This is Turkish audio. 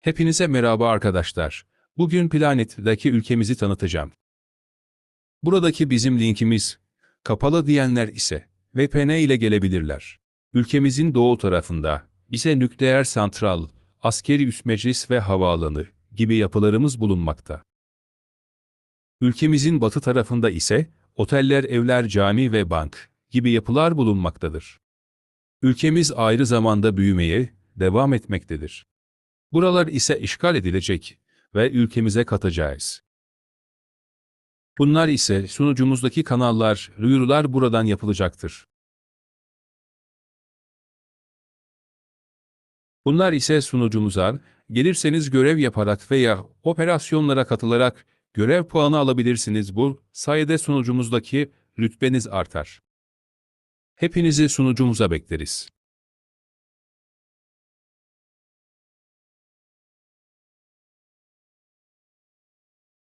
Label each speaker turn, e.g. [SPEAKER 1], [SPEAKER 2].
[SPEAKER 1] Hepinize merhaba arkadaşlar. Bugün Planet'deki ülkemizi tanıtacağım. Buradaki bizim linkimiz, kapalı diyenler ise VPN ile gelebilirler. Ülkemizin doğu tarafında ise nükleer santral, askeri üst meclis ve havaalanı gibi yapılarımız bulunmakta. Ülkemizin batı tarafında ise oteller, evler, cami ve bank gibi yapılar bulunmaktadır. Ülkemiz ayrı zamanda büyümeye devam etmektedir. Buralar ise işgal edilecek ve ülkemize katacağız. Bunlar ise sunucumuzdaki kanallar, duyurular buradan yapılacaktır. Bunlar ise sunucumuza gelirseniz görev yaparak veya operasyonlara katılarak görev puanı alabilirsiniz. Bu sayede sunucumuzdaki rütbeniz artar. Hepinizi sunucumuza bekleriz.